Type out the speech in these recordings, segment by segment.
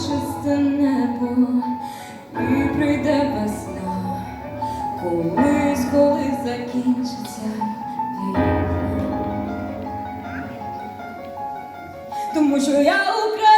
чисте небо і прийде весна, колись, коли закінчиться війна, тому що я українка.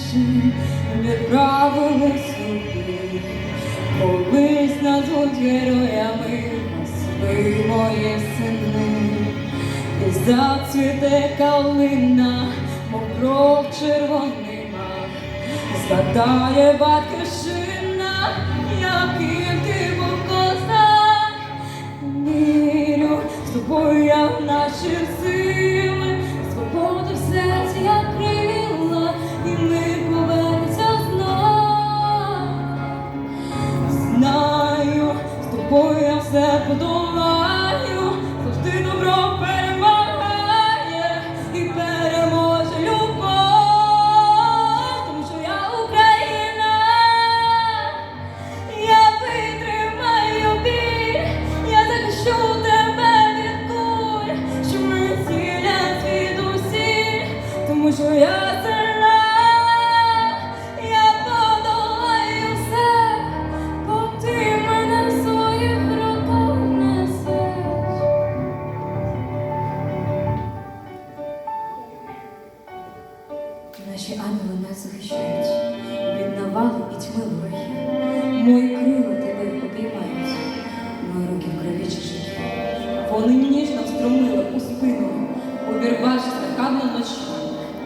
Поклавши, правили собі, колись назвуть героями спи моє сини, і зацвіте калина, мов кров червоний мак, згадає батьківщина, яким Вони ніжно встромили у спину, обірвавшись нахабно вночі,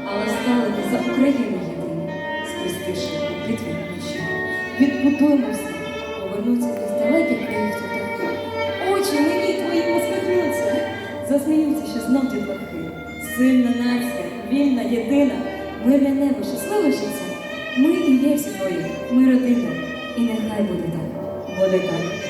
але стали ми за Україну єдині, схрестивши у битві вночі. Відбудуємо все, повернуться з далеких країв птахи. Очі мені твої посміхнуться, засміються, що знов дітлахи. Сильна нація, вільна, єдина, мирне небо, щасливе життя. Ми і є всі твої, ми родина, і нехай буде так, буде так.